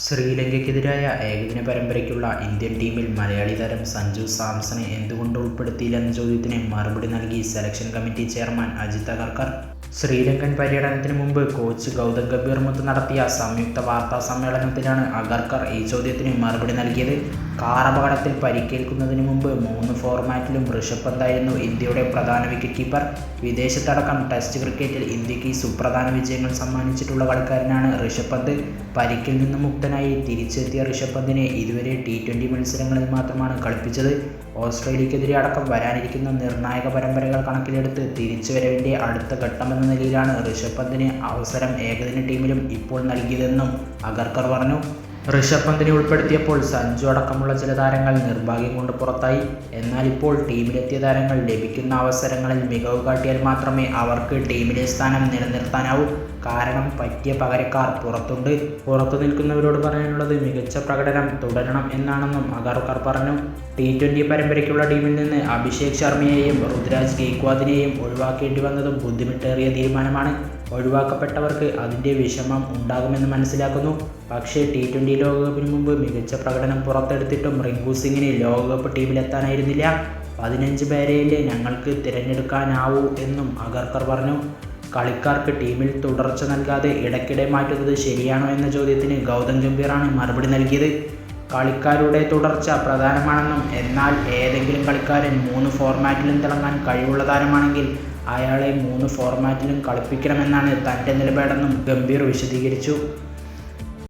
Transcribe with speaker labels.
Speaker 1: ശ്രീലങ്കയ്ക്കെതിരായ ഏകദിന പരമ്പരയ്ക്കുള്ള ഇന്ത്യൻ ടീമിൽ മലയാളി താരം സഞ്ജു സാംസണെ എന്തുകൊണ്ട് ഉൾപ്പെടുത്തിയില്ലെന്ന ചോദ്യത്തിന് മറുപടി നൽകി selection committee chairman Ajit Agarkar. Sri Lankan പര്യടനത്തിന് മുമ്പ് കോച്ച് ഗൗതം ഗംഭീർ മുത്ത് നടത്തിയ സംയുക്ത വാർത്താ സമ്മേളനത്തിലാണ് അഗർക്കർ ഈ ചോദ്യത്തിന് മറുപടി നൽകിയത്. കാർ അപകടത്തിൽ പരിക്കേൽക്കുന്നതിന് മുമ്പ് മൂന്ന് ഫോർമാറ്റിലും ഋഷഭ് പന്തായിരുന്നു ഇന്ത്യയുടെ പ്രധാന വിക്കറ്റ് കീപ്പർ വിദേശത്തടക്കം ടെസ്റ്റ് ക്രിക്കറ്റിൽ ഇന്ത്യയ്ക്ക് സുപ്രധാന വിജയങ്ങൾ സമ്മാനിച്ചിട്ടുള്ള കളിക്കാരനാണ് ഋഷഭ് പന്ത്. പരിക്കിൽ നിന്ന് മുക്തനായി തിരിച്ചെത്തിയ ഋഷഭ് പന്തിനെ ഇതുവരെ ടി ട്വന്റി മത്സരങ്ങളിൽ മാത്രമാണ് കളിപ്പിച്ചത്. ഓസ്ട്രേലിയക്കെതിരെ അടക്കം വരാനിരിക്കുന്ന നിർണായക പരമ്പരകൾ കണക്കിലെടുത്ത് തിരിച്ചുവരവിന്റെ അടുത്ത ഘട്ടമെന്ന നിലയിലാണ് ഋഷഭ് പന്തിന് അവസരം ഏകദിന ടീമിലും ഇപ്പോൾ നൽകിയതെന്നും അഗർക്കർ പറഞ്ഞു. ഋഷഭ് പന്തിനെ ഉൾപ്പെടുത്തിയപ്പോൾ സഞ്ജു അടക്കമുള്ള ചില താരങ്ങൾ നിർഭാഗ്യം കൊണ്ട് പുറത്തായി. എന്നാൽ ഇപ്പോൾ ടീമിലെത്തിയ താരങ്ങൾ ലഭിക്കുന്ന അവസരങ്ങളിൽ മികവ് കാട്ടിയാൽ മാത്രമേ അവർക്ക് ടീമിലെ സ്ഥാനം നിലനിർത്താനാവൂ. കാരണം പറ്റിയ പകരക്കാർ പുറത്തുണ്ട്. പുറത്തു നിൽക്കുന്നവരോട് പറയാനുള്ളത് മികച്ച പ്രകടനം തുടരണം എന്നാണെന്നും അഗർക്കർ പറഞ്ഞു. ടി ട്വന്റി പരമ്പരയ്ക്കുള്ള ടീമിൽ നിന്ന് അഭിഷേക് ശർമ്മയെയും ഋതുരാജ് ഗെയ്ക്വാദിനെയും ഒഴിവാക്കേണ്ടി വന്നതും ബുദ്ധിമുട്ടേറിയ തീരുമാനമാണ്. ഒഴിവാക്കപ്പെട്ടവർക്ക് അതിന്റെ വിഷമം ഉണ്ടാകുമെന്ന് മനസ്സിലാക്കുന്നു. പക്ഷേ ടി ട്വന്റി ലോകകപ്പിന് മുമ്പ് മികച്ച പ്രകടനം പുറത്തെടുത്തിട്ടും റിങ്കു സിംഗിന് ലോകകപ്പ് ടീമിലെത്താനായിരുന്നില്ല. പതിനഞ്ച് പേരെയല്ലേ ഞങ്ങൾക്ക് തിരഞ്ഞെടുക്കാനാവൂ എന്നും അഗർക്കർ പറഞ്ഞു. കളിക്കാർക്ക് ടീമിൽ തുടർച്ച നൽകാതെ ഇടയ്ക്കിടെ മാറ്റുന്നത് ശരിയാണോ എന്ന ചോദ്യത്തിന് ഗൗതം ഗംഭീറാണ് മറുപടി നൽകിയത്. കളിക്കാരുടെ തുടർച്ച പ്രധാനമാണെന്നും എന്നാൽ ഏതെങ്കിലും കളിക്കാരൻ മൂന്ന് ഫോർമാറ്റിലും തിളങ്ങാൻ കഴിവുള്ള താരമാണെങ്കിൽ അയാളെ മൂന്ന് ഫോർമാറ്റിലും കളിപ്പിക്കണമെന്നാണ് തന്റെ നിലപാടെന്നും ഗംഭീർ വിശദീകരിച്ചു.